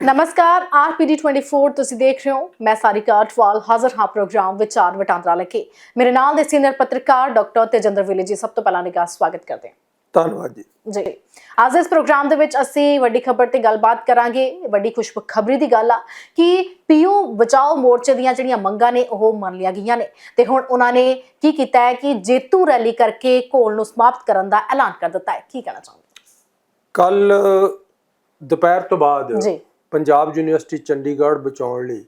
ਨਮਸਕਾਰ ਆਰਪੀਡੀ 24 ਤੁਸੀਂ ਦੇਖ ਰਹੇ ਹੋ। ਮੈਂ ਸਾਰਿਕਾ ਅਟਵਾਲ ਹਾਜ਼ਰ ਹਾਂ ਪ੍ਰੋਗਰਾਮ ਵਿਚਾਰ ਵਟਾਂਦਰਾ ਲੈ ਕੇ ਮੇਰੇ ਨਾਲ ਦੇ ਸੀਨੀਅਰ ਪੱਤਰਕਾਰ ਡਾਕਟਰ ਤੇਜਿੰਦਰ ਵਿਲੇ ਜੀ ਸਭ ਤੋਂ ਪਹਿਲਾਂ ਨਿੱਘਾ ਸਵਾਗਤ ਕਰਦੇ ਹਾਂ। ਧੰਨਵਾਦ ਜੀ। ਜੀ। ਅੱਜ ਇਸ ਪ੍ਰੋਗਰਾਮ ਦੇ ਵਿੱਚ ਅਸੀਂ ਵੱਡੀ ਖਬਰ ਤੇ ਗੱਲਬਾਤ ਕਰਾਂਗੇ ਵੱਡੀ ਖੁਸ਼ਖਬਰੀ ਦੀ ਗੱਲ ਆ ਕਿ ਪੀਓ ਬਚਾਓ ਮੋਰਚੇ ਦੀਆਂ ਜਿਹੜੀਆਂ ਮੰਗਾਂ ਨੇ ਉਹ ਮੰਨ ਲਿਆ ਗਈਆਂ ਨੇ। ਤੇ ਹੁਣ ਉਹਨਾਂ ਨੇ ਕੀ ਕੀਤਾ ਹੈ ਕਿ ਜੇਤੂ ਰੈਲੀ ਕਰਕੇ ਘੋਲ ਨੂੰ ਸਮਾਪਤ ਕਰਨ ਦਾ ਐਲਾਨ ਕਰ ਦਿੱਤਾ ਹੈ। ਕੀ ਕਹਿਣਾ ਚਾਹੁੰਦੇ ਕੱਲ ਦੁਪਹਿਰ ਤੋਂ ਬਾਅਦ ਜੀ। ਪੰਜਾਬ ਯੂਨੀਵਰਸਿਟੀ ਚੰਡੀਗੜ੍ਹ ਬਚਾਉਣ ਲਈ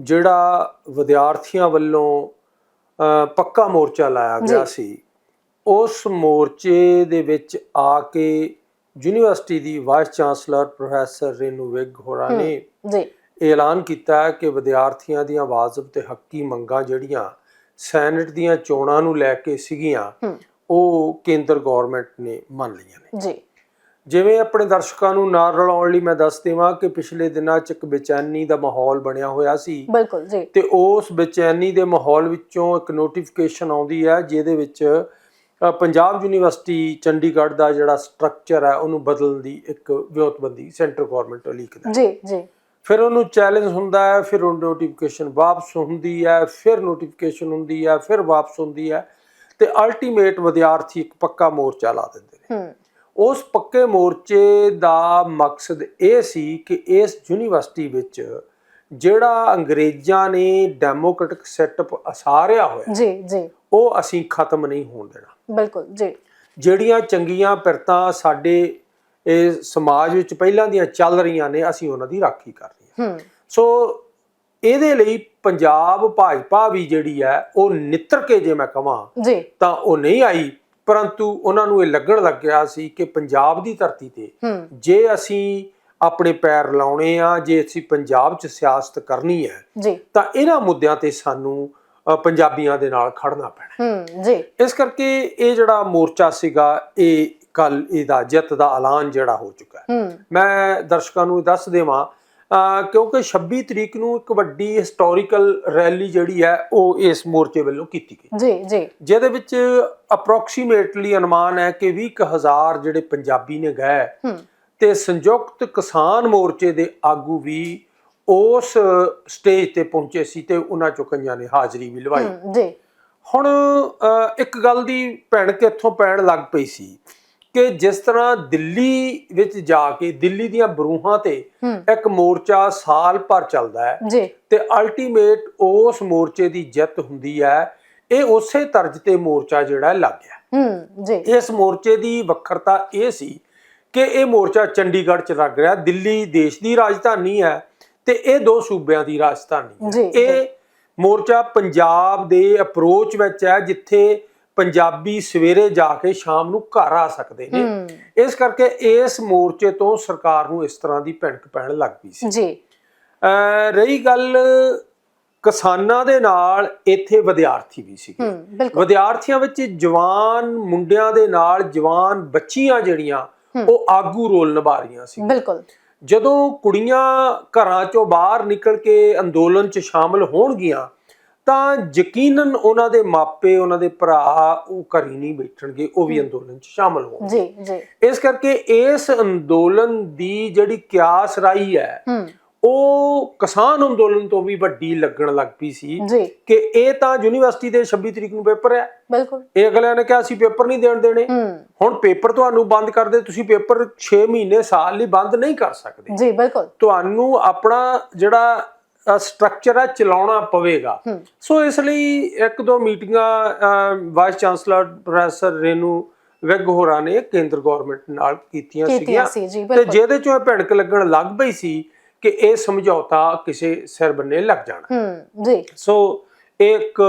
ਜਿਹੜਾ ਵਿਦਿਆਰਥੀਆਂ ਵੱਲੋਂ ਪੱਕਾ ਮੋਰਚਾ ਲਾਇਆ ਗਿਆ। ਸੀ ਉਸ ਮੋਰਚੇ ਦੇ ਵਿੱਚ ਆ ਕੇ ਯੂਨੀਵਰਸਿਟੀ ਦੀ vice chancellor professor Renu Vig ਹੋਰਾਂ ਨੇ ਜੀ। ਐਲਾਨ ਕੀਤਾ ਕਿ ਵਿਦਿਆਰਥੀਆਂ ਦੀਆਂ ਵਾਜਬ ਤੇ ਹੱਕੀ ਮੰਗਾਂ ਜਿਹੜੀਆਂ ਸੈਨੇਟ ਦੀਆਂ ਚੋਣਾਂ ਨੂੰ ਲੈ ਕੇ ਸੀਗੀਆਂ ਉਹ ਕੇਂਦਰ ਗਵਰਨਮੈਂਟ ਨੇ ਮੰਨ ਲਈਆਂ ਨੇ। ਜੀ। ਜਿਵੇਂ ਆਪਣੇ ਦਰਸ਼ਕਾਂ ਨੂੰ ਨਾਲ ਰਲਾਉਣ ਲਈ ਮੈਂ ਦੱਸ ਦੇਵਾਂ ਕਿ ਪਿਛਲੇ ਦਿਨਾਂ 'ਚ ਇੱਕ ਬੇਚੈਨੀ ਦਾ ਮਾਹੌਲ ਬਣਿਆ ਹੋਇਆ ਸੀ। ਬਿਲਕੁਲ ਜੀ। ਤੇ ਉਸ ਬੇਚੈਨੀ ਦੇ ਮਾਹੌਲ ਵਿੱਚੋਂ ਇੱਕ ਨੋਟੀਫਿਕੇਸ਼ਨ ਆਉਂਦੀ ਹੈ ਜਿਹਦੇ ਵਿੱਚ ਪੰਜਾਬ ਯੂਨੀਵਰਸਿਟੀ ਚੰਡੀਗੜ੍ਹ ਦਾ ਜਿਹੜਾ ਸਟਰਕਚਰ ਹੈ ਉਹਨੂੰ ਬਦਲਣ ਦੀ ਇੱਕ ਵਿਉਂਤਬੰਦੀ ਸੈਂਟਰ ਗਵਰਨਮੈਂਟ ਲਿਖਦਾ ਜੀ ਜੀ। ਫਿਰ ਉਹਨੂੰ ਚੈਲੰਜ ਹੁੰਦਾ ਹੈ ਫਿਰ ਉਹ ਨੋਟੀਫਿਕੇਸ਼ਨ ਵਾਪਸ ਹੁੰਦੀ ਹੈ ਫਿਰ ਨੋਟੀਫਿਕੇਸ਼ਨ ਹੁੰਦੀ ਹੈ ਫਿਰ ਵਾਪਸ ਹੁੰਦੀ ਹੈ। ਤੇ ਅਲਟੀਮੇਟ ਵਿਦਿਆਰਥੀ ਇੱਕ ਪੱਕਾ ਮੋਰਚਾ ਲਾ ਦਿੰਦੇ ਨੇ। ਹੂੰ। ਉਸ ਪੱਕੇ ਮੋਰਚੇ ਦਾ ਮਕਸਦ ਇਹ ਸੀ ਕਿ ਇਸ ਯੂਨੀਵਰਸਿਟੀ ਵਿੱਚ ਜਿਹੜਾ ਅੰਗਰੇਜ਼ਾਂ ਨੇ ਡੈਮੋਕ੍ਰੈਟਿਕ ਸੈਟਅਪ ਅਸਾਰਿਆ ਹੋਇਆ ਜੀ ਜੀ। ਉਹ ਅਸੀਂ ਖਤਮ ਨਹੀਂ ਹੋਣ ਦੇਣਾ। ਬਿਲਕੁਲ ਜੀ। ਜਿਹੜੀਆਂ ਚੰਗੀਆਂ ਪਿਰਤਾਂ ਸਾਡੇ ਇਹ ਸਮਾਜ ਵਿੱਚ ਪਹਿਲਾਂ ਦੀਆਂ ਚੱਲ ਰਹੀਆਂ ਨੇ ਅਸੀਂ ਉਹਨਾਂ ਦੀ ਰਾਖੀ ਕਰਨੀ ਹੈ ਹੂੰ। ਸੋ ਇਹਦੇ ਲਈ ਪੰਜਾਬ ਭਾਜਪਾ ਵੀ ਜਿਹੜੀ ਹੈ ਉਹ ਨਿੱਤਰ ਕੇ ਜੇ ਮੈਂ ਕਹਾਂ ਜੀ। ਤਾਂ ਉਹ ਨਹੀਂ ਆਈ। ਪਰੰਤੂ ਉਹਨਾਂ ਨੂੰ ਇਹ ਲੱਗਣ ਲੱਗਿਆ ਸੀ ਕਿ ਪੰਜਾਬ ਦੀ ਧਰਤੀ ਤੇ ਜੇ ਅਸੀਂ ਆਪਣੇ ਪੈਰ ਲਾਉਣੇ ਆ ਜੇ ਅਸੀਂ ਪੰਜਾਬ 'ਚ ਸਿਆਸਤ ਕਰਨੀ ਹੈ ਤਾਂ ਇਹਨਾਂ ਮੁੱਦਿਆਂ ਤੇ ਸਾਨੂੰ ਪੰਜਾਬੀਆਂ ਦੇ ਨਾਲ ਖੜਨਾ ਪੈਣਾ। ਹੂੰ ਜੀ। ਇਸ ਕਰਕੇ ਇਹ ਜਿਹੜਾ ਮੋਰਚਾ ਸੀਗਾ ਇਹ ਕੱਲ ਇਹਦਾ ਜਿੱਤ ਦਾ ਐਲਾਨ ਜਿਹੜਾ ਹੋ ਚੁੱਕਾ ਹੈ। ਮੈਂ ਦਰਸ਼ਕਾਂ ਨੂੰ ਦੱਸ ਦੇਵਾਂ ਕਿਉਂਕਿ 26 ਤਰੀਕ ਨੂੰ ਇੱਕ ਵੱਡੀ ਹਿਸਟੋਰੀਕਲ ਰੈਲੀ ਜਿਹੜੀ ਹੈ ਉਹ ਇਸ ਮੋਰਚੇ ਵੱਲੋਂ ਕੀਤੀ ਗਈ। ਜੀ ਜੀ। ਜਿਹਦੇ ਵਿੱਚ ਅਪਰੋਕਸੀਮੇਟਲੀ ਅਨੁਮਾਨ ਹੈ ਕਿ 20000 ਜਿਹੜੇ ਪੰਜਾਬੀ ਨੇ ਗਏ ਤੇ ਸੰਯੁਕਤ ਕਿਸਾਨ ਮੋਰਚੇ ਦੇ ਆਗੂ ਵੀ ਉਸ ਸਟੇਜ ਤੇ ਪਹੁੰਚੇ ਸੀ ਤੇ ਉਹਨਾਂ ਚੋਂ ਕਈਆਂ ਨੇ ਹਾਜ਼ਰੀ ਵੀ ਲਵਾਈ। ਜੀ। ਹੁਣ ਇੱਕ ਗੱਲ ਦੀ ਭੈਣ ਇੱਥੋਂ ਪੈਣ ਲੱਗ ਪਈ ਸੀ ਕਿ ਜਿਸ ਤਰ੍ਹਾਂ ਦਿੱਲੀ ਵਿੱਚ ਜਾ ਕੇ ਦਿੱਲੀ ਦੀਆਂ ਬਰੂਹਾਂ ਤੇ ਇੱਕ ਮੋਰਚਾ ਸਾਲ ਭਰ ਚੱਲਦਾ ਹੈ ਜੀ। ਤੇ ਅਲਟੀਮੇਟ ਉਸ ਮੋਰਚੇ ਦੀ ਜਿੱਤ ਹੁੰਦੀ ਹੈ ਇਹ ਉਸੇ ਤਰਜ਼ ਤੇ ਮੋਰਚਾ ਜਿਹੜਾ ਲੱਗ ਗਿਆ। ਹੂੰ ਜੀ। ਇਸ ਮੋਰਚੇ ਦੀ ਵੱਖਰਤਾ ਇਹ ਸੀ ਕਿ ਇਹ ਮੋਰਚਾ ਚੰਡੀਗੜ੍ਹ ਚ ਲੱਗ ਰਿਹਾ ਦਿੱਲੀ ਦੇਸ਼ ਦੀ ਰਾਜਧਾਨੀ ਹੈ ਤੇ ਇਹ ਦੋ ਸੂਬਿਆਂ ਦੀ ਰਾਜਧਾਨੀ ਹੈ। ਇਹ ਮੋਰਚਾ ਪੰਜਾਬ ਦੇ ਅਪਰੋਚ ਵਿੱਚ ਹੈ ਜਿੱਥੇ ਪੰਜਾਬੀ ਸਵੇਰੇ ਜਾ ਕੇ ਸ਼ਾਮ ਨੂੰ ਘਰ ਆ ਸਕਦੇ ਨੇ। ਇਸ ਕਰਕੇ ਇਸ ਮੋਰਚੇ ਤੋਂ ਸਰਕਾਰ ਨੂੰ ਇਸ ਤਰ੍ਹਾਂ ਦੀ ਭਿਣਕ ਪੈਣ ਲੱਗ ਪਈ ਸੀ। ਜੀ। ਰਹੀ ਗੱਲ ਕਿਸਾਨਾਂ ਦੇ ਨਾਲ ਇੱਥੇ ਵਿਦਿਆਰਥੀ ਵੀ ਸੀ ਵਿਦਿਆਰਥੀਆਂ ਵਿੱਚ ਜਵਾਨ ਮੁੰਡਿਆਂ ਦੇ ਨਾਲ ਜਵਾਨ ਬੱਚੀਆਂ ਜਿਹੜੀਆਂ। ਉਹ ਆਗੂ ਰੋਲ ਨਿਭਾ ਰਹੀਆਂ ਸੀ। ਬਿਲਕੁਲ। ਜਦੋਂ ਕੁੜੀਆਂ ਘਰਾਂ ਚੋਂ ਬਾਹਰ ਨਿਕਲ ਕੇ ਅੰਦੋਲਨ 'ਚ ਸ਼ਾਮਲ ਹੋਣਗੀਆਂ ਤਾਂ ਯਕੀਨਨ ਉਹਨਾਂ ਦੇ ਮਾਪੇ ਉਹਨਾਂ ਦੇ ਭਰਾ ਉਹ ਘਰ ਹੀ ਨਹੀਂ ਬੈਠਣਗੇ ਉਹ ਵੀ ਅੰਦੋਲਨ 'ਚ ਸ਼ਾਮਲ ਹੋਣਗੇ। ਜੀ ਜੀ। ਇਸ ਕਰਕੇ ਇਸ ਅੰਦੋਲਨ ਦੀ ਜਿਹੜੀ ਕਿਆਸ ਰਾਈ ਹੈ ਉਹ ਕਿਸਾਨ ਅੰਦੋਲਨ ਤੋਂ ਵੀ ਵੱਡੀ ਲੱਗਣ ਲੱਗ ਪਈ ਸੀ ਕਿ ਇਹ ਤਾਂ ਯੂਨੀਵਰਸਿਟੀ ਦੇ 26 ਤਰੀਕ ਨੂੰ ਪੇਪਰ ਹੈ। ਬਿਲਕੁਲ। ਇਹ ਅਗਲਿਆਂ ਨੇ ਕਿਹਾ ਅਸੀਂ ਪੇਪਰ ਨਹੀਂ ਦੇਣ ਦੇਣੇ। ਹੁਣ ਪੇਪਰ ਤੁਹਾਨੂੰ ਬੰਦ ਕਰ ਦੇ ਤੁਸੀਂ ਪੇਪਰ 6 ਮਹੀਨੇ ਸਾਲ ਲਈ ਬੰਦ ਨਹੀਂ ਕਰ ਸਕਦੇ। ਜੀ ਬਿਲਕੁਲ। ਤੁਹਾਨੂੰ ਆਪਣਾ ਜਿਹੜਾ ਸਟਰਕਚਰ ਹੈ ਚਲਾਉਣਾ ਪਵੇਗਾ ਹੂੰ ਸੋ ਇਸ ਲਈ ਇੱਕ ਦੋ ਮੀਟਿੰਗਾਂ vice chancellor professor Renu Vig ਹੋਰਾਂ ਨੇ ਕੇਂਦਰ ਗਵਰਨਮੈਂਟ ਨਾਲ ਕੀਤੀਆਂ ਕੀਤੀਆਂ ਸੀਗੀਆਂ ਸੀ ਜੀ ਤੇ ਬਿਲਕੁਲ ਜਿਹਦੇ ਚੋਂ ਇਹ ਭਿਣਕ ਲੱਗਣ ਲੱਗ ਪਈ ਸੀ ਕਿ ਇਹ ਸਮਝੌਤਾ ਕਿਸੇ ਸਿਰ ਬੰਨੇ ਲੱਗ ਜਾਣਾ ਹੂੰ ਜੀ ਸੋ ਇੱਕ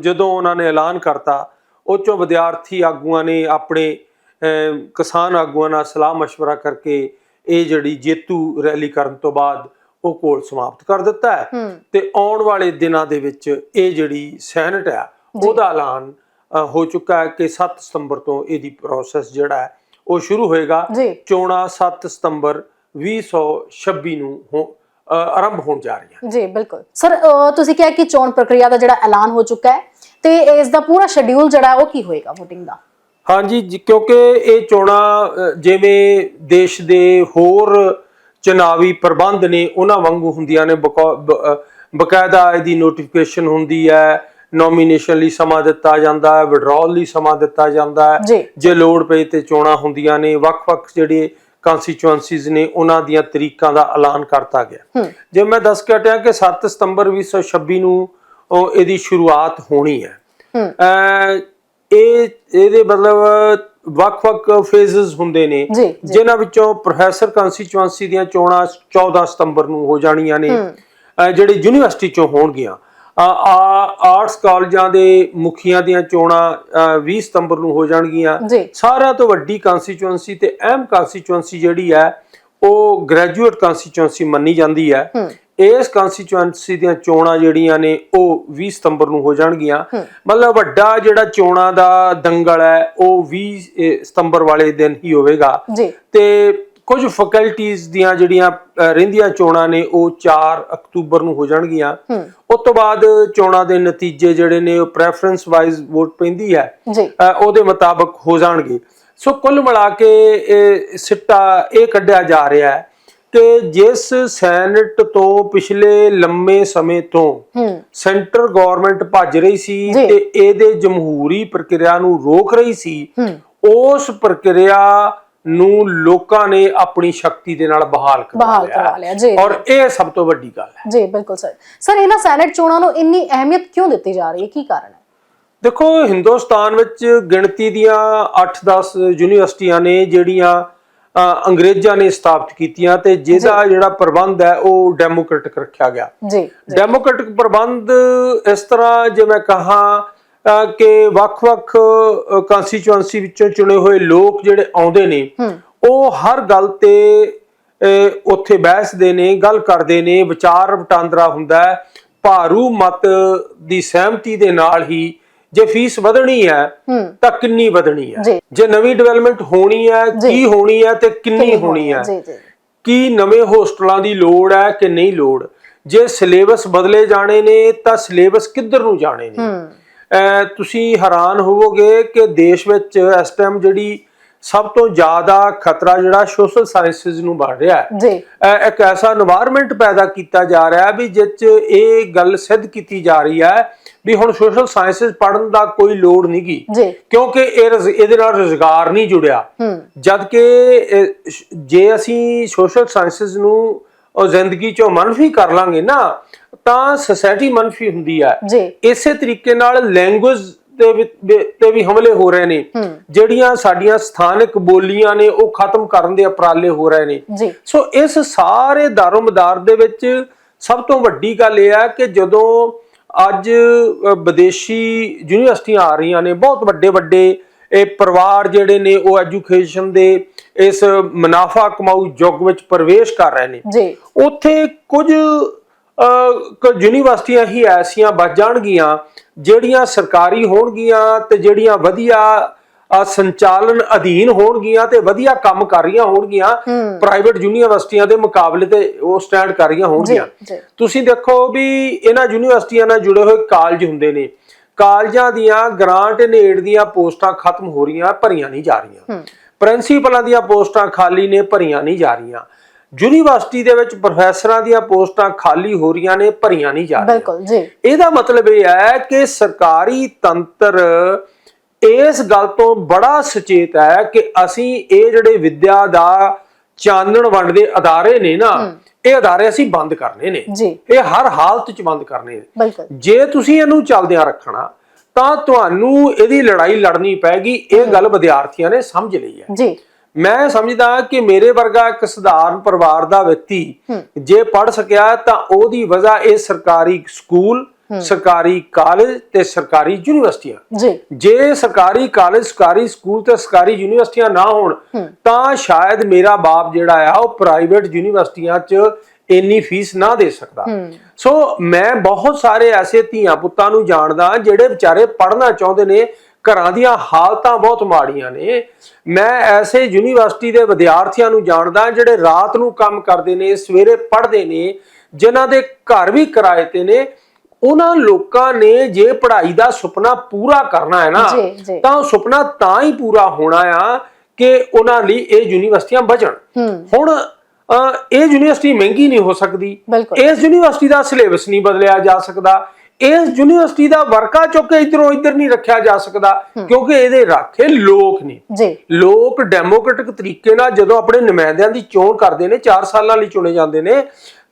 ਜਦੋਂ ਉਹਨਾਂ ਨੇ ਐਲਾਨ ਕਰਤਾ ਉਹ ਚੋਂ ਵਿਦਿਆਰਥੀ ਆਗੂਆਂ ਨੇ ਆਪਣੇ ਅਮ, ਕਿਸਾਨ ਆਗੂਆਂ ਨਾਲ ਸਲਾਹ مشورہ ਕਰਕੇ ਇਹ ਜਿਹੜੀ ਜੇਤੂ ਰੈਲੀ ਕਰਨ ਤੋਂ ਬਾਅਦ ਉਹ ਕੋਲ ਸਮਾਪਤ ਕਰ ਦਿੱਤਾ ਹੈ। ਹੂੰ। ਤੇ ਆਉਣ ਵਾਲੇ ਦਿਨਾਂ ਦੇ ਵਿੱਚ ਇਹ ਜਿਹੜੀ ਸੈਨੇਟ ਆ ਉਹਦਾ ਐਲਾਨ ਹੋ ਚੁੱਕਾ ਹੈ ਕਿ 7 ਸਤੰਬਰ ਤੋਂ ਇਹਦੀ ਪ੍ਰੋਸੈਸ ਜਿਹੜਾ ਹੈ ਉਹ ਸ਼ੁਰੂ ਹੋਏਗਾ। ਚੋਣਾਂ 7 ਸਤੰਬਰ 2026 ਨੂੰ ਹੋ- ਆਰੰਭ ਹੋਣ ਜਾ ਰਹੀਆਂ ਜੀ ਬਿਲਕੁਲ। ਸਰ ਤੁਸੀਂ ਕਿਹਾ ਕਿ ਚੋਣ ਪ੍ਰਕਿਰਿਆ ਦਾ ਜਿਹੜਾ ਐਲਾਨ ਹੋ ਚੁੱਕਾ ਹੈ ਤੇ ਇਸ ਦਾ ਪੂਰਾ ਸ਼ਡਿਊਲ ਜਿਹੜਾ ਹੈ ਉਹ ਕੀ ਹੋਏਗਾ VOTING ਦਾ? ਹਾਂਜੀ ਕਿਉਂਕਿ ਇਹ ਚੋਣਾਂ ਜਿਵੇਂ ਦੇਸ਼ ਦੇ ਹੋਰ ਚੁਣਾਵੀ ਪ੍ਰਬੰਧ ਨੇ ਉਹਨਾਂ ਵਾਂਗੂ ਹੁੰਦੀਆਂ ਨੇ ਬਕਾਇਦਾ ਇਹਦੀ ਨੋਟੀਫਿਕੇਸ਼ਨ ਹੁੰਦੀ ਹੈ ਨੋਮੀਨੇਸ਼ਨ ਲਈ ਸਮਾਂ ਦਿੱਤਾ ਜਾਂਦਾ ਹੈ ਵਿਡਰਾਅਲ ਲਈ ਸਮਾਂ ਦਿੱਤਾ ਜਾਂਦਾ ਹੈ। ਜੀ। ਲੋੜ ਪਏ ਤੇ ਚੋਣਾਂ ਹੁੰਦੀਆਂ ਨੇ ਵੱਖ-ਵੱਖ ਜਿਹੜੇ ਕਨਸਟੀਚੁਐਂਸੀਜ਼ ਨੇ ਉਹਨਾਂ ਦੀਆਂ ਤਰੀਕਾਂ ਦਾ ਐਲਾਨ ਕਰਤਾ ਗਿਆ। ਜੇ ਮੈਂ ਦੱਸ ਕੇ ਹਟਿਆ ਕਿ 7 ਸਤੰਬਰ 2026 ਨੂੰ ਉਹ ਇਹਦੀ ਸ਼ੁਰੂਆਤ ਹੋਣੀ ਹੈ। ਇਹ ਇਹਦੇ ਮਤਲਬ ਵੱਖ-ਵੱਖ ਫੇਜ਼ਸ ਹੁੰਦੇ ਨੇ ਜਿਨ੍ਹਾਂ ਵਿੱਚੋਂ ਪ੍ਰੋਫੈਸਰ ਕਨਸਟੀਚੁਐਂਸੀ ਦੀਆਂ ਚੋਣਾਂ 14 ਸਤੰਬਰ ਨੂੰ ਹੋ ਜਾਣੀਆਂ ਨੇ ਜਿਹੜੇ ਯੂਨੀਵਰਸਿਟੀ ਚੋਂ ਹੋਣਗੀਆਂ। ਆਰਟਸ ਕਾਲਜਾਂ ਦੇ ਮੁਖੀਆਂ ਦੀਆਂ ਚੋਣਾਂ ਅਹ 20 ਸਤੰਬਰ ਨੂੰ ਹੋ ਜਾਣਗੀਆਂ। ਜੀ। ਸਾਰਿਆਂ ਤੋਂ ਵੱਡੀ ਕਨਸਟੀਚੁਐਂਸੀ ਤੇ ਅਹਿਮ ਕਨਸਟੀਚੁਐਂਸੀ ਜਿਹੜੀ ਹੈ ਉਹ ਗ੍ਰੈਜੂਏਟ ਕਨਸਟੀਚੁਐਂਸੀ ਮੰਨੀ ਜਾਂਦੀ ਹੂੰ। ਇਸ ਕਨਸਟੀਚੁਐਂਸੀ ਦੀਆਂ ਚੋਣਾਂ ਜਿਹੜੀਆਂ ਨੇ ਉਹ 20 ਸਤੰਬਰ ਨੂੰ ਹੋ ਜਾਣਗੀਆਂ। ਮਤਲਬ ਵੱਡਾ ਜਿਹੜਾ ਚੋਣਾਂ ਦਾ ਦੰਗਲ ਹੈ ਉਹ 20 ਇਹ ਸਤੰਬਰ ਵਾਲੇ ਦਿਨ ਹੀ ਹੋਵੇਗਾ। ਜੀ। ਤੇ ਕੁਝ ਫੈਕਲਟੀਆਂ ਦੀਆਂ ਜਿਹੜੀਆਂ ਰਹਿੰਦੀਆਂ ਚੋਣਾਂ ਨੇ ਉਹ 4 ਅਕਤੂਬਰ ਨੂੰ ਹੋ ਜਾਣਗੀਆਂ। ਉਸ ਤੋਂ ਬਾਅਦ ਚੋਣਾਂ ਦੇ ਨਤੀਜੇ ਜਿਹੜੇ ਨੇ ਉਹ ਪ੍ਰੈਫਰੈਂਸ ਵਾਈਜ਼ ਵੋਟ ਪੈਂਦੀ ਹੈ। ਉਹਦੇ ਮੁਤਾਬਕ ਹੋ ਜਾਣਗੇ। ਸੋ ਕੁੱਲ ਮਿਲਾ ਕੇ ਇਹ ਸਿੱਟਾ ਇਹ ਕੱਢਿਆ ਜਾ ਰਿਹਾ ਹੈ ਕਿ ਜਿਸ ਸੈਨੇਟ ਤੋਂ ਪਿਛਲੇ ਲੰਮੇ ਸਮੇਂ ਤੋਂ ਸੈਂਟਰ ਗਵਰਨਮੈਂਟ ਭੱਜ ਰਹੀ ਸੀ। ਤੇ ਇਹਦੇ ਜਮਹੂਰੀ ਪ੍ਰਕਿਰਿਆ ਨੂੰ ਰੋਕ ਰਹੀ ਸੀ ਉਸ ਪ੍ਰਕਿਰਿਆ ਨੂੰ ਲੋਕਾਂ ਨੇ ਆਪਣੀ ਸ਼ਕਤੀ ਦੇ ਨਾਲ ਬਹਾਲ ਕਰਵਾ ਲਿਆ। ਜੀ। ਔਰ ਇਹ ਸਭ ਤੋਂ ਵੱਡੀ ਗੱਲ ਹੈ। ਜੀ ਬਿਲਕੁਲ ਸਰ। ਸਰ ਇਹਨਾਂ ਸੈਨੇਟ ਚੋਣਾਂ ਨੂੰ ਇੰਨੀ ਅਹਿਮੀਅਤ ਕਿਉਂ ਦਿੱਤੀ ਜਾ ਰਹੀ ਹੈ? ਕੀ ਕਾਰਨ ਹੈ? ਦੇਖੋ ਹਿੰਦੁਸਤਾਨ ਵਿੱਚ ਗਿਣਤੀ ਦੀਆਂ 8-10 ਯੂਨੀਵਰਸਿਟੀਆਂ ਨੇ ਜਿਹੜੀਆਂ ਅੰਗਰੇਜ਼ਾਂ ਨੇ ਸਥਾਪਿਤ ਕੀਤੀਆਂ ਤੇ ਜਿਹਦਾ ਜਿਹੜਾ ਪ੍ਰਬੰਧ ਹੈ ਉਹ ਡੈਮੋਕ੍ਰੈਟਿਕ ਰੱਖਿਆ ਗਿਆ। ਜੀ ਡੈਮੋਕ੍ਰੈਟਿਕ ਪ੍ਰਬੰਧ ਇਸ ਤਰ੍ਹਾਂ ਜੇ ਮੈਂ ਕਹਾਂ ਕਿ ਵੱਖ-ਵੱਖ ਕਨਸਟੀਚੁਐਂਸੀ ਵਿੱਚੋਂ ਚੁਣੇ ਹੋਏ ਲੋਕ ਜਿਹੜੇ ਆਉਂਦੇ ਨੇ ਉਹ ਹਰ ਗੱਲ ਤੇ ਉੱਥੇ ਬਹਿਸਦੇ ਨੇ ਗੱਲ ਕਰਦੇ ਨੇ ਵਿਚਾਰ ਵਟਾਂਦਰਾ ਹੁੰਦਾ ਹੈ। ਭਾਰੂ ਮਤ ਦੀ ਸਹਿਮਤੀ ਦੇ ਨਾਲ ਹੀ ਜੇ ਫੀਸ ਵਧਣੀ ਹੈ ਤਾਂ ਕਿੰਨੀ ਵਧਣੀ ਹੈ? ਜੀ। ਨਵੀਂ ਡਿਵੈਲਪਮੈਂਟ ਹੋਣੀ ਹੈ। ਕੀ ਹੋਣੀ ਹੈ ਤੇ ਕਿੰਨੀ ਹੋਣੀ ਹੈ? ਕੀ ਨਵੇਂ ਹੋਸਟਲਾਂ ਦੀ ਲੋੜ ਹੈ ਕਿ ਨਹੀਂ ਲੋੜ? ਜੇ ਸਿਲੇਬਸ ਬਦਲੇ ਜਾਣੇ ਨੇ ਤਾਂ ਸਿਲੇਬਸ ਕਿੱਧਰ ਨੂੰ ਜਾਣੇ ਨੇ? ਤੁਸੀਂ ਹੈਰਾਨ ਹੋਵੋਗੇ ਕਿ ਦੇਸ਼ ਵਿੱਚ ਇਸ ਟਾਈਮ ਜਿਹੜੀ ਸਭ ਤੋਂ ਜ਼ਿਆਦਾ ਖਤਰਾ ਜਿਹੜਾ ਸੋਸ਼ਲ ਸਾਇੰਸਿਸ ਨੂੰ ਬਣ ਰਿਹਾ ਹੈ। ਜੀ। ਇੱਕ ਐਸਾ এনवायरमेंट ਪੈਦਾ ਕੀਤਾ ਜਾ ਰਿਹਾ ਵੀ ਜਿਸ ਇਹ ਗੱਲ ਸਿੱਧ ਕੀਤੀ ਜਾ ਰਹੀ ਹੈ ਵੀ ਹੁਣ ਸੋਸ਼ਲ ਸਾਇੰਸਿਸ ਪੜਨ ਦਾ ਕੋਈ ਲੋੜ ਨਹੀਂ ਗਈ ਕਿਉਂਕਿ ਇਹ ਇਹਦੇ ਨਾਲ ਰੋਜ਼ਗਾਰ ਨਹੀਂ ਜੁੜਿਆ। ਜਦ ਕਿ ਜੇ ਅਸੀਂ ਸੋਸ਼ਲ ਸਾਇੰਸਿਸ ਨੂੰ ਉਹ ਜ਼ਿੰਦਗੀ 'ਚੋਂ ਮਨਫੀ ਕਰ ਲਾਂਗੇ ਨਾ ਤਾਂ ਸੋਸਾਇਟੀ ਮਨਫੀ ਹੁੰਦੀ ਹੈ। ਇਸੇ ਤਰੀਕੇ ਨਾਲ ਲੈਂਗੁਏਜ ਵੀ- ਤੇ ਵੀ ਹਮਲੇ ਹੋ ਰਹੇ ਨੇ। ਜਿਹੜੀਆਂ ਸਾਡੀਆਂ ਸਥਾਨਕ ਬੋਲੀਆਂ ਨੇ ਉਹ ਖਤਮ ਕਰਨ ਦੇ ਉਪਰਾਲੇ ਹੋ ਰਹੇ ਨੇ। ਸੋ ਇਸ ਸਾਰੇ ਦਾਰੋਮਦਾਰ ਦੇ ਵਿੱਚ ਸਭ ਤੋਂ ਵੱਡੀ ਗੱਲ ਇਹ ਹੈ ਕਿ ਜਦੋਂ ਅੱਜ ਵਿਦੇਸ਼ੀ ਯੂਨੀਵਰਸਿਟੀਆਂ ਆ ਰਹੀਆਂ ਨੇ ਬਹੁਤ ਵੱਡੇ ਵੱਡੇ ਇਹ ਪਰਿਵਾਰ ਜਿਹੜੇ ਨੇ ਉਹ ਐਜੂਕੇਸ਼ਨ ਦੇ ਇਸ ਮੁਨਾਫਾ ਕਮਾਊ ਯੁੱਗ ਵਿੱਚ ਪ੍ਰਵੇਸ਼ ਕਰ ਰਹੇ ਨੇ। ਜੀ। ਉੱਥੇ ਕੁਝ ਯੂਨੀਵਰਸਿਟੀਆਂ ਹੀ ਐਸੀਆਂ ਬਚ ਜਾਣਗੀਆਂ ਜਿਹੜੀਆਂ ਸਰਕਾਰੀ ਹੋਣਗੀਆਂ ਤੇ ਜਿਹੜੀਆਂ ਵਧੀਆ ਸੰਚਾਲਨ ਅਧੀਨ ਹੋਣਗੀਆਂ ਤੇ ਵਧੀਆ ਕੰਮ ਕਰ ਰਹੀਆਂ ਹੋਣਗੀਆਂ ਪ੍ਰਾਈਵੇਟ ਯੂਨੀਵਰਸਿਟੀਆਂ ਦੇ ਮੁਕਾਬਲੇ ਤੇ ਉਹ ਸਟੈਂਡ ਕਰ ਰਹੀਆਂ ਹੋਣਗੀਆਂ। ਤੁਸੀਂ ਦੇਖੋ ਵੀ ਇਹਨਾਂ ਯੂਨੀਵਰਸਿਟੀਆਂ ਨਾਲ ਜੁੜੇ ਹੋਏ ਕਾਲਜ ਹੁੰਦੇ ਨੇ। ਕਾਲਜਾਂ ਦੀਆਂ ਗ੍ਰਾਂਟ ਏਡ ਦੀਆਂ ਪੋਸਟਾਂ ਖਤਮ ਹੋ ਰਹੀਆਂ ਭਰੀਆਂ ਨਹੀਂ ਜਾ ਰਹੀਆਂ। ਪ੍ਰਿੰਸੀਪਲਾਂ ਦੀਆਂ ਪੋਸਟਾਂ ਖਾਲੀ ਨੇ ਭਰੀਆਂ ਨਹੀਂ ਜਾ ਰਹੀਆਂ। ਯੂਨੀਵਰਸਿਟੀ ਦੇ ਵਿੱਚ ਪ੍ਰੋਫੈਸਰਾਂ ਦੀਆਂ ਪੋਸਟਾਂ ਖਾਲੀ ਹੋ ਰਹੀਆਂ ਨੇ ਭਰੀਆਂ ਨਹੀਂ ਜਾ ਰਹੀਆਂ। ਬਿਲਕੁਲ ਜੀ। ਇਹਦਾ ਮਤਲਬ ਇਹ ਹੈ ਕਿ ਸਰਕਾਰੀ ਤੰਤਰ ਇਸ ਗੱਲ ਤੋਂ ਬੜਾ ਸੁਚੇਤ ਹੈ ਕਿ ਅਸੀਂ ਇਹ ਜਿਹੜੇ ਵਿੱਦਿਆ ਦਾ ਚਾਨਣ ਵੰਡਦੇ ਅਦਾਰੇ ਨੇ ਨਾ ਇਹ ਅਦਾਰੇ ਅਸੀਂ ਬੰਦ ਕਰਨੇ ਨੇ। ਇਹ ਹਰ ਹਾਲਤ 'ਚ ਬੰਦ ਕਰਨੇ ਨੇ। ਜੇ ਤੁਸੀਂ ਇਹਨੂੰ ਚੱਲਦਿਆਂ ਰੱਖਣਾ ਤਾਂ ਤੁਹਾਨੂੰ ਇਹਦੀ ਲੜਾਈ ਲੜਨੀ ਪੈਗੀ। ਇਹ ਗੱਲ ਵਿਦਿਆਰਥੀਆਂ ਨੇ ਸਮਝ ਲਈ ਹੈ। ਜੀ। ਮੈਂ ਸਮਝਦਾ ਕਿ ਮੇਰੇ ਵਰਗਾ ਇੱਕ ਸਧਾਰਨ ਪਰਿਵਾਰ ਦਾ ਵਿਅਕਤੀ। ਜੇ ਪੜ ਸਕਿਆ ਤਾਂ ਉਹਦੀ ਵਜ੍ਹਾ ਇਹ ਸਰਕਾਰੀ ਸਕੂਲ ਸਰਕਾਰੀ ਕਾਲਜ ਤੇ ਸਰਕਾਰੀ ਯੂਨੀਵਰਸਿਟੀਆਂ। ਜੀ। ਜੇ ਸਰਕਾਰੀ ਕਾਲਜ ਸਰਕਾਰੀ ਸਕੂਲ ਤੇ ਸਰਕਾਰੀ ਯੂਨੀਵਰਸਿਟੀਆਂ ਨਾ ਹੋਣ। ਤਾਂ ਸ਼ਾਇਦ ਮੇਰਾ ਬਾਪ ਜਿਹੜਾ ਆ ਉਹ ਪ੍ਰਾਈਵੇਟ ਯੂਨੀਵਰਸਿਟੀਆਂ 'ਚ ਇੰਨੀ ਫੀਸ ਨਾ ਦੇ ਸਕਦਾ। ਸੋ ਮੈਂ ਬਹੁਤ ਸਾਰੇ ਐਸੇ ਧੀਆਂ ਪੁੱਤਾਂ ਨੂੰ ਜਾਣਦਾ ਜਿਹੜੇ ਵਿਚਾਰੇ ਪੜ੍ਹਨਾ ਚਾਹੁੰਦੇ ਨੇ ਘਰਾਂ ਦੀਆਂ ਹਾਲਤਾਂ ਬਹੁਤ ਮਾੜੀਆਂ ਨੇ। ਮੈਂ ਐਸੇ ਯੂਨੀਵਰਸਿਟੀ ਦੇ ਵਿਦਿਆਰਥੀਆਂ ਨੂੰ ਜਾਣਦਾ ਜਿਹੜੇ ਰਾਤ ਨੂੰ ਕੰਮ ਕਰਦੇ ਨੇ ਸਵੇਰੇ ਪੜ੍ਹਦੇ ਨੇ ਜਿਨ੍ਹਾਂ ਦੇ ਘਰ ਵੀ ਕਿਰਾਏ ਤੇ ਨੇ। ਉਹਨਾਂ ਲੋਕਾਂ ਨੇ ਜੇ ਪੜ੍ਹਾਈ ਦਾ ਸੁਪਨਾ ਪੂਰਾ ਕਰਨਾ ਹੈ ਨਾ। ਤਾਂ ਉਹ ਸੁਪਨਾ ਤਾਂ ਹੀ ਪੂਰਾ ਹੋਣਾ ਆ ਕਿ ਉਹਨਾਂ ਲਈ ਇਹ ਯੂਨੀਵਰਸਿਟੀਆਂ ਬਚਣ। ਹੁਣ ਇਹ ਯੂਨੀਵਰਸਿਟੀ ਮਹਿੰਗੀ ਨਹੀਂ ਹੋ ਸਕਦੀ। ਇਸ ਯੂਨੀਵਰਸਿਟੀ ਦਾ ਸਿਲੇਬਸ ਨਹੀਂ ਬਦਲਿਆ ਜਾ ਸਕਦਾ। ਇਸ ਯੂਨੀਵਰਸਿਟੀ ਦਾ ਵਰਕਾ ਚੁੱਕ ਕੇ ਇਧਰੋਂ ਇਧਰ ਨਹੀਂ ਰੱਖਿਆ ਜਾ ਸਕਦਾ ਕਿਉਂਕਿ ਇਹਦੇ ਰਾਖੇ ਲੋਕ ਨੇ। ਜੀ। ਲੋਕ ਡੈਮੋਕ੍ਰੈਟਿਕ ਤਰੀਕੇ ਨਾਲ ਜਦੋਂ ਆਪਣੇ ਨੁਮਾਇੰਦਿਆਂ ਦੀ ਚੋਣ ਕਰਦੇ ਨੇ 4 ਸਾਲਾਂ ਲਈ ਚੁਣੇ ਜਾਂਦੇ ਨੇ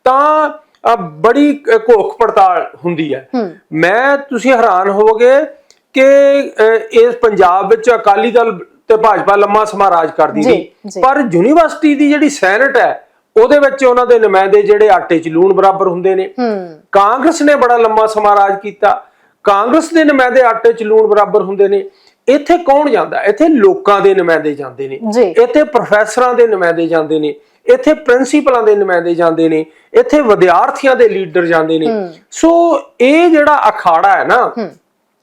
ਤਾਂ ਬੜੀ ਘੋਖ ਪੜਤਾਲ ਹੁੰਦੀ ਹੈ। ਮੈਂ ਤੁਸੀਂ ਹੈਰਾਨ ਹੋਵੋਗੇ ਕਿ ਇਸ ਪੰਜਾਬ ਵਿੱਚ ਅਕਾਲੀ ਦਲ ਤੇ ਭਾਜਪਾ ਲੰਮਾ ਸਮਾਂ ਰਾਜ ਕਰਦੀ ਰਹੀ। ਪਰ ਯੂਨੀਵਰਸਿਟੀ ਦੀ ਜਿਹੜੀ ਸੈਨੇਟ ਹੈ ਉਹਦੇ ਵਿੱਚ ਉਹਨਾਂ ਦੇ ਨੁਮਾਇੰਦੇ ਜਿਹੜੇ ਆਟੇ 'ਚ ਲੂਣ ਬਰਾਬਰ ਹੁੰਦੇ ਨੇ। ਕਾਂਗਰਸ ਨੇ ਬੜਾ ਲੰਮਾ ਸਮਾਂ ਰਾਜ ਕੀਤਾ। ਕਾਂਗਰਸ ਦੇ ਨੁਮਾਇੰਦੇ ਆਟੇ 'ਚ ਲੂਣ ਬਰਾਬਰ ਹੁੰਦੇ ਨੇ। ਇੱਥੇ ਕੌਣ ਜਾਂਦਾ? ਇੱਥੇ ਲੋਕਾਂ ਦੇ ਨੁਮਾਇੰਦੇ ਜਾਂਦੇ ਨੇ। ਇੱਥੇ ਪ੍ਰੋਫੈਸਰਾਂ ਦੇ ਨੁਮਾਇੰਦੇ ਜਾਂਦੇ ਨੇ। ਇੱਥੇ ਪ੍ਰਿੰਸੀਪਲਾਂ ਦੇ ਨੁਮਾਇੰਦੇ ਜਾਂਦੇ ਨੇ। ਇੱਥੇ ਵਿਦਿਆਰਥੀਆਂ ਦੇ ਲੀਡਰ ਜਾਂਦੇ ਨੇ। ਸੋ ਇਹ ਜਿਹੜਾ ਅਖਾੜਾ ਹੈ ਨਾ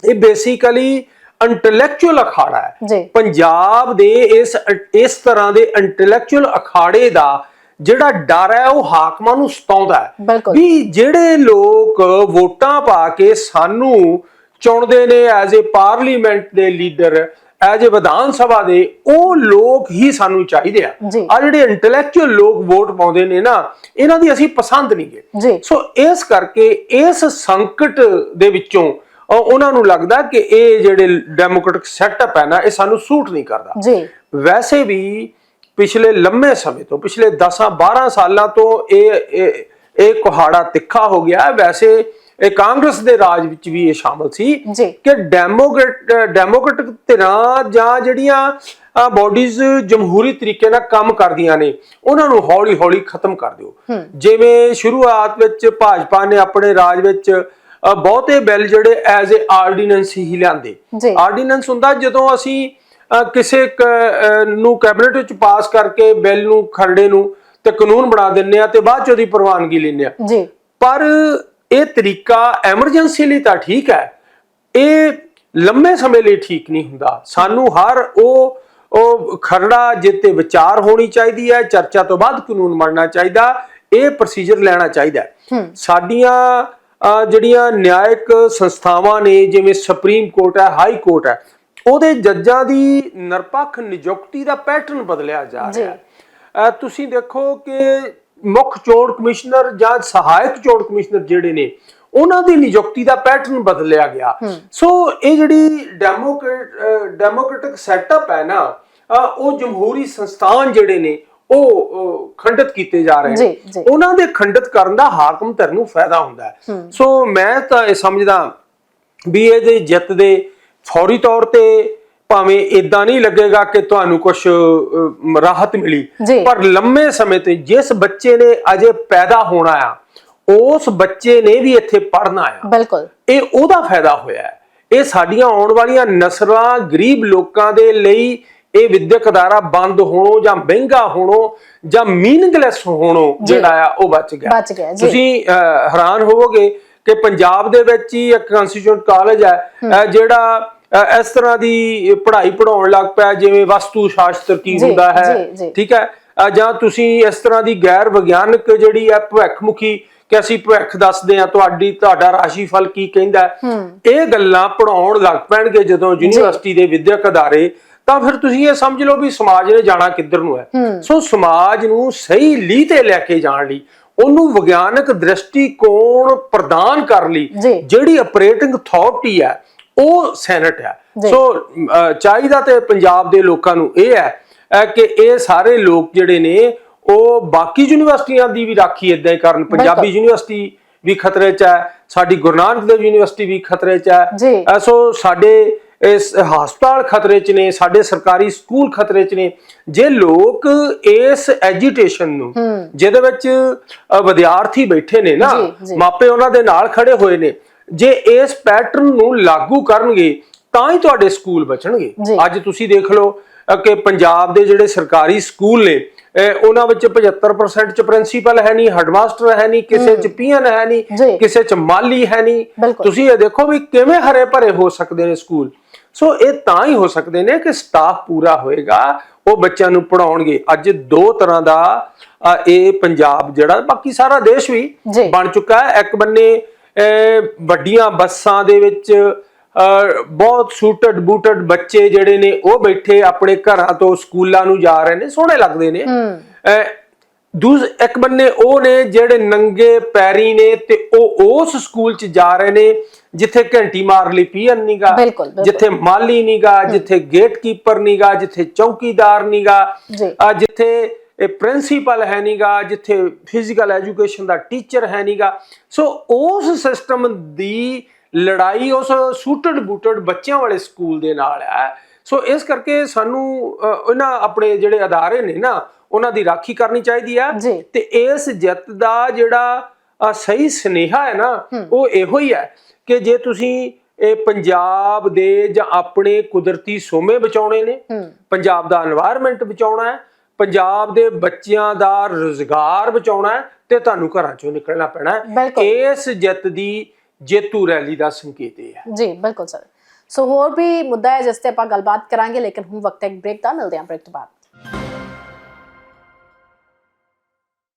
ਇਹ ਬੇਸਿਕਲੀ ਇੰਟੈਲੈਕਚੁਅਲ ਅਖਾੜਾ ਹੈ। ਪੰਜਾਬ ਦੇ ਇਸ ਇਸ ਤਰ੍ਹਾਂ ਦੇ ਇੰਟੈਲੈਕਚੁਅਲ ਅਖਾੜੇ ਦਾ ਜਿਹੜਾ ਡਰ ਹੈ ਉਹ ਹਾਕਮਾਂ ਨੂੰ ਸਤਾਉਂਦਾ ਹੈ। ਵੀ ਜਿਹੜੇ ਲੋਕ ਵੋਟਾਂ ਪਾ ਕੇ ਸਾਨੂੰ ਚੁਣਦੇ ਨੇ ਐਜ਼ ਅ ਪਾਰਲੀਮੈਂਟ ਦੇ leader as a Vidhan Sabha ਦੇ ਉਹ ਲੋਕ ਹੀ ਸਾਨੂੰ ਚਾਹੀਦੇ ਆ। ਆ ਜਿਹੜੇ ਇੰਟੈਲੈਕਚੁਅਲ ਲੋਕ ਵੋਟ ਪਾਉਂਦੇ ਨੇ ਨਾ ਇਹਨਾਂ ਦੀ ਅਸੀਂ ਪਸੰਦ ਨਹੀਂ ਗੇ। ਜੀ। ਸੋ ਇਸ ਕਰਕੇ ਇਸ ਸੰਕਟ ਦੇ ਵਿੱਚੋਂ ਉਹਨਾਂ ਨੂੰ ਲੱਗਦਾ ਕਿ ਇਹ ਜਿਹੜੇ ਡੈਮੋਕ੍ਰੈਟਿਕ ਸੈਟਅਪ ਹੈ ਨਾ ਇਹ ਸਾਨੂੰ ਸੂਟ ਨਹੀਂ ਕਰਦਾ। ਜੀ। ਵੈਸੇ ਵੀ ਪਿਛਲੇ ਲੰਮੇ ਸਮੇਂ ਤੋਂ ਪਿਛਲੇ 10 12 ਸਾਲਾਂ ਤੋਂ ਇਹ ਇਹ ਕੁਹਾੜਾ ਤਿੱਖਾ ਹੋ ਗਿਆ ਹੈ। ਵੈਸੇ ਇਹ ਕਾਂਗਰਸ ਦੇ ਰਾਜ ਵਿੱਚ ਵੀ ਇਹ ਸ਼ਾਮਲ ਸੀ ਕਿ ਡੈਮੋਕ੍ਰੇਟ ਡੈਮੋਕ੍ਰੈਟਿਕ ਧਿਰਾਂ ਜਾਂ ਜਿਹੜੀਆਂ ਬਾਡੀਜ਼ ਜਮਹੂਰੀ ਤਰੀਕੇ ਨਾਲ ਕੰਮ ਕਰਦੀਆਂ ਨੇ ਉਹਨਾਂ ਨੂੰ ਹੌਲੀ ਹੌਲੀ ਖਤਮ ਕਰ ਦਿਓ। ਜਿਵੇਂ ਸ਼ੁਰੂਆਤ ਵਿੱਚ ਭਾਜਪਾ ਨੇ ਆਪਣੇ ਰਾਜ ਵਿੱਚ ਬਹੁਤੇ ਬਿੱਲ ਜਿਹੜੇ ਐਜ਼ ਅ ਆਰਡੀਨੈਂਸ ਹੀ ਲਿਆਂਦੇ ਆਰਡੀਨੈਂਸ ਹੁੰਦਾ ਜਦੋਂ ਅਸੀਂ ਕਿਸੇ ਨੂੰ ਕੈਬਨਿਟ ਵਿੱਚ ਪਾਸ ਕਰਕੇ ਬਿੱਲ ਨੂੰ ਖਰੜੇ ਨੂੰ ਤੇ ਕਾਨੂੰਨ ਬਣਾ ਦਿੰਨੇ ਆ ਤੇ ਬਾਅਦ ਚ ਉਹਦੀ ਪ੍ਰਵਾਨਗੀ ਲੈਂਦੇ ਆ। ਜੀ। ਪਰ ਇਹ ਤਰੀਕਾ ਐਮਰਜੈਂਸੀ ਲਈ ਤਾਂ ਠੀਕ ਹੈ ਇਹ ਲੰਮੇ ਸਮੇਂ ਲਈ ਠੀਕ ਨਹੀਂ ਹੁੰਦਾ। ਸਾਨੂੰ ਹਰ ਉਹ ਉਹ ਖਰੜਾ ਜਿੱਤੇ ਵਿਚਾਰ ਹੋਣੀ ਚਾਹੀਦੀ ਹੈ ਚਰਚਾ ਤੋਂ ਬਾਅਦ ਕਾਨੂੰਨ ਬਣਨਾ ਚਾਹੀਦਾ ਇਹ ਪ੍ਰੋਸੀਜਰ ਲੈਣਾ ਚਾਹੀਦਾ ਸਾਡੀਆਂ ਜਿਹੜੀਆਂ ਨਿਆਇਕ ਸੰਸਥਾਵਾਂ ਨੇ ਜਿਵੇਂ ਸੁਪਰੀਮ ਕੋਰਟ ਹੈ ਹਾਈ ਕੋਰਟ ਹੈ ਉਹਦੇ ਜੱਜਾਂ ਦੀ ਨਿਰਪੱਖ ਨਿਯੁਕਤੀ ਦਾ ਪੈਟਰਨ ਬਦਲਿਆ ਜਾ। ਰਿਹਾ ਹੈ। ਤੁਸੀਂ ਦੇਖੋ ਕਿ ਮੁੱਖ ਚੋਣ ਕਮਿਸ਼ਨਰ ਜਾਂ ਸਹਾਇਕ ਚੋਣ ਕਮਿਸ਼ਨਰ ਜਿਹੜੇ ਨੇ ਉਹਨਾਂ ਦੀ ਨਿਯੁਕਤੀ ਦਾ ਪੈਟਰਨ ਬਦਲਿਆ ਗਿਆ। ਸੋ ਇਹ ਜਿਹੜੀ ਡੈਮੋਕ੍ਰੇਟ ਡੈਮੋਕ੍ਰੈਟਿਕ ਸੈਟਅਪ ਹੈ ਨਾ ਉਹ ਜਮਹੂਰੀ ਸੰਸਥਾਨ ਜਿਹੜੇ ਨੇ ਉਹ ਖੰਡਿਤ ਕੀਤੇ ਜਾ ਰਹੇ ਨੇ। ਉਹਨਾਂ ਦੇ ਖੰਡਿਤ ਕਰਨ ਦਾ ਹਾਕਮ ਧਿਰ ਨੂੰ ਫਾਇਦਾ ਹੁੰਦਾ ਹੈ। ਸੋ ਮੈਂ ਤਾਂ ਇਹ ਸਮਝਦਾ ਵੀ ਇਹਦੇ ਜਿੱਤ ਦੇ ਫੌਰੀ ਤੌਰ ਤੇ ਭਾਵੇਂ ਇਦਾਂ ਨਹੀਂ ਲੱਗੇਗਾ ਕਿ ਤੁਹਾਨੂੰ ਕੁਝ ਰਾਹਤ ਮਿਲੀ। ਪਰ ਲੰਮੇ ਸਮੇਂ ਤੇ ਜਿਸ ਬੱਚੇ ਨੇ ਅਜੇ ਪੈਦਾ ਹੋਣਾ ਆ ਉਸ ਬੱਚੇ ਨੇ ਵੀ ਇੱਥੇ ਪੜ੍ਹਨਾ ਆ ਬਿਲਕੁਲ ਇਹ ਉਹਦਾ ਫਾਇਦਾ ਹੋਇਆ ਹੈ ਇਹ ਸਾਡੀਆਂ ਆਉਣ ਵਾਲੀਆਂ ਨਸਲਾਂ ਗਰੀਬ ਲੋਕਾਂ ਦੇ ਲਈ ਇਹ ਵਿਦਿਅਕ ਅਦਾਰਾ ਬੰਦ ਹੋਣੋ ਜਾਂ ਮਹਿੰਗਾ ਹੋਣੋ ਜਾਂ ਮੀਨਿੰਗਲੈਸ ਹੋਣੋ। ਜਿਹੜਾ ਆ ਉਹ ਬਚ ਗਿਆ। ਤੁਸੀਂ ਹੈਰਾਨ ਹੋਵੋਗੇ ਕਿ ਪੰਜਾਬ ਦੇ ਵਿੱਚ ਹੀ ਇੱਕ ਕੰਸਟੀਚਿਊਟ ਕਾਲਜ ਹੈ ਜਿਹੜਾ ਇਸ ਤਰ੍ਹਾਂ ਦੀ ਪੜ੍ਹਾਈ ਪੜਾਉਣ ਲੱਗ ਪਿਆ ਜਿਵੇਂ ਵਸਤੂ ਸ਼ਾਸਤਰ ਕੀ ਹੁੰਦਾ ਹੈ। ਠੀਕ ਹੈ ਜਾਂ ਤੁਸੀਂ ਇਸ ਤਰ੍ਹਾਂ ਦੀ ਗੈਰ ਵਿਗਿਆਨਕ ਜਿਹੜੀ ਹੈ ਭਵਿੱਖਮੁਖੀ ਕਿ ਅਸੀਂ ਭਵਿੱਖ ਦੱਸਦੇ ਆ ਤੁਹਾਡੀ ਤੁਹਾਡਾ ਰਾਸ਼ੀਫਲ ਕੀ ਕਹਿੰਦਾ ਹੈ। ਹੂੰ ਇਹ ਗੱਲਾਂ ਪੜਾਉਣ ਲੱਗ ਪੈਣਗੇ ਜਦੋਂ ਯੂਨੀਵਰਸਿਟੀ ਦੇ ਵਿਦਿਅਕ ਅਦਾਰੇ ਤਾਂ ਫਿਰ ਤੁਸੀਂ ਇਹ ਸਮਝ ਲਓ ਵੀ ਸਮਾਜ ਨੇ ਜਾਣਾ ਕਿੱਧਰ ਨੂੰ ਹੈ ਹੂੰ। ਸੋ ਸਮਾਜ ਨੂੰ ਸਹੀ ਲੀਹ ਤੇ ਲੈ ਕੇ ਜਾਣ ਲਈ ਉਹਨੂੰ ਵਿਗਿਆਨਕ ਦ੍ਰਿਸ਼ਟੀਕੋਣ ਪ੍ਰਦਾਨ ਕਰਨ ਲਈ। ਜਿਹੜੀ ਆਪਰੇਟਿੰਗ ਅਥਾਰਟੀ ਹੈ ਉਹ ਸੈਨੇਟ ਹੈ। ਸੋ ਚਾਹੀਦਾ ਤੇ ਪੰਜਾਬ ਦੇ ਲੋਕਾਂ ਨੂੰ ਇਹ ਹੈ ਕਿ ਇਹ ਸਾਰੇ ਲੋਕ ਜਿਹੜੇ ਨੇ ਉਹ ਬਾਕੀ ਯੂਨੀਵਰਸਿਟੀਆਂ ਦੀ ਵੀ ਰਾਖੀ ਇਦਾਂ ਹੀ ਕਰਨ ਪੰਜਾਬੀ। ਯੂਨੀਵਰਸਿਟੀ ਵੀ ਖਤਰੇ 'ਚ ਹੈ ਸਾਡੀ ਗੁਰੂ ਨਾਨਕ ਦੇਵ ਯੂਨੀਵਰਸਿਟੀ ਵੀ ਖਤਰੇ 'ਚ ਹੈ ਸੋ ਸਾਡੇ ਇਸ ਹਸਪਤਾਲ ਖਤਰੇ 'ਚ ਨੇ ਸਾਡੇ ਸਰਕਾਰੀ ਸਕੂਲ ਖਤਰੇ 'ਚ ਨੇ ਜੇ ਲੋਕ ਇਸ ਐਜੀਟੇਸ਼ਨ ਨੂੰ। ਜਿਹਦੇ ਵਿੱਚ ਵਿਦਿਆਰਥੀ ਬੈਠੇ ਨੇ ਨਾ। ਮਾਪੇ ਉਹਨਾਂ ਦੇ ਨਾਲ ਖੜੇ ਹੋਏ ਨੇ ਜੇ ਇਸ ਪੈਟਰਨ ਨੂੰ ਲਾਗੂ ਕਰਨਗੇ ਤਾਂ ਹੀ ਤੁਹਾਡੇ ਸਕੂਲ ਬਚਣਗੇ। ਅੱਜ ਤੁਸੀਂ ਦੇਖ ਲਓ ਕਿ ਪੰਜਾਬ ਦੇ ਜਿਹੜੇ ਸਰਕਾਰੀ ਸਕੂਲ ਨੇ ਉਹਨਾਂ ਵਿੱਚ 75% ਚ ਪ੍ਰਿੰਸੀਪਲ ਹੈ ਨਹੀਂ ਹੈਡਮਾਸਟਰ ਹੈ ਨਹੀਂ ਕਿਸੇ ਚ ਪੀਐਨ ਹੈ। ਨਹੀਂ ਕਿਸੇ ਚ ਮਾਲੀ ਹੈ ਨਹੀਂ। ਤੁਸੀਂ ਇਹ ਦੇਖੋ ਵੀ ਕਿਵੇਂ ਹਰੇ ਭਰੇ ਹੋ ਸਕਦੇ ਨੇ ਸਕੂਲ ਸੋ ਇਹ ਤਾਂ ਹੀ ਹੋ ਸਕਦੇ ਨੇ ਕਿ ਸਟਾਫ ਪੂਰਾ ਹੋਏਗਾ ਉਹ ਬੱਚਿਆਂ ਨੂੰ ਪੜਾਉਣਗੇ ਅੱਜ ਦੋ ਤਰ੍ਹਾਂ ਦਾ ਇਹ ਪੰਜਾਬ ਜਿਹੜਾ ਬਾਕੀ ਸਾਰਾ ਦੇਸ਼ ਵੀ। ਬਣ ਚੁੱਕਾ ਹੈ ਇੱਕ ਬੰਨੇ ਵੱਡੀਆਂ ਬੱਸਾਂ ਦੇ ਵਿੱਚ ਬਹੁਤ ਸੂਟਡ ਬੂਟਡ ਬੱਚੇ ਜਿਹੜੇ ਨੇ ਉਹ ਬੈਠੇ ਆਪਣੇ ਘਰਾਂ ਤੋਂ ਸਕੂਲਾਂ ਨੂੰ ਜਾ ਰਹੇ ਨੇ ਸੋਹਣੇ ਲੱਗਦੇ ਨੇ। ਦੂਜ ਇੱਕ ਬੰਨੇ ਉਹ ਨੇ ਜਿਹੜੇ ਨੰਗੇ ਪੈਰੀ ਨੇ ਤੇ ਉਹ ਉਸ ਸਕੂਲ ਚ ਜਾ ਰਹੇ ਨੇ ਜਿੱਥੇ ਘੰਟੀ ਮਾਰ ਲਈ ਪੀਅਨ ਨੀਗਾ। ਜਿੱਥੇ ਮਾਲੀ ਨੀਗਾ ਜਿੱਥੇ ਗੇਟਕੀਪਰ ਨੀਗਾ ਜਿੱਥੇ ਚੌਕੀਦਾਰ ਨੀਗਾ ਜਿੱਥੇ ਇਹ ਪ੍ਰਿੰਸੀਪਲ ਹੈ ਨੀਗਾ ਜਿੱਥੇ ਫਿਜ਼ੀਕਲ ਐਜੂਕੇਸ਼ਨ ਦਾ ਟੀਚਰ ਹੈ ਨੀਗਾ ਸੋ ਉਸ ਸਿਸਟਮ ਦੀ ਲੜਾਈ ਉਸ ਸੂਟਡ ਬੂਟਡ ਬੱਚਿਆਂ ਵਾਲੇ ਸਕੂਲ ਦੇ ਨਾਲ ਹੈ। ਸੋ ਇਸ ਕਰਕੇ ਸਾਨੂੰ ਇਹਨਾਂ ਆਪਣੇ ਜਿਹੜੇ ਅਦਾਰੇ ਨੇ ਨਾ ਉਹਨਾਂ ਦੀ ਰਾਖੀ ਕਰਨੀ ਚਾਹੀਦੀ ਆ ਤੇ ਇਸ ਜਿੱਤ ਦਾ ਜਿਹੜਾ ਸਹੀ ਸਨੇਹਾ ਹੈ ਨਾ ਉਹ ਇਹੋ ਹੀ ਹੈ ਕਿ ਜੇ ਤੁਸੀਂ ਇਹ ਪੰਜਾਬ ਦੇ ਜਾਂ ਆਪਣੇ ਕੁਦਰਤੀ ਸੋਮੇ ਬਚਾਉਣੇ ਨੇ ਪੰਜਾਬ ਦਾ এনवायरमेंट ਬਚਾਉਣਾ ਹੈ ਪੰਜਾਬ ਦੇ ਬੱਚਿਆਂ ਦਾ ਰੁਜ਼ਗਾਰ ਬਚਾਉਣਾ ਹੈ ਤੇ ਤੁਹਾਨੂੰ ਘਰਾਂ ਚੋਂ ਨਿਕਲਣਾ ਪੈਣਾ ਹੈ। ਇਸ ਜਿੱਤ ਦੀ ਜੇਤੂ ਰੈਲੀ ਦਾ ਸੰਕੇਤ ਇਹ ਹੈ। ਜੀ, ਬਿਲਕੁਲ ਸਰ। ਸੋ ਹੋਰ ਵੀ ਮੁੱਦਾ ਹੈ ਜਿਸ ਤੇ ਆਪਾਂ ਗੱਲਬਾਤ ਕਰਾਂਗੇ, ਲੇਕਿਨ ਹੁਣ ਵਕਤ ਹੈ ਇੱਕ ਬ੍ਰੇਕ ਦਾ, ਮਿਲਦੇ ਹਾਂ ਬ੍ਰੇਕ ਤੋਂ ਬਾਅਦ।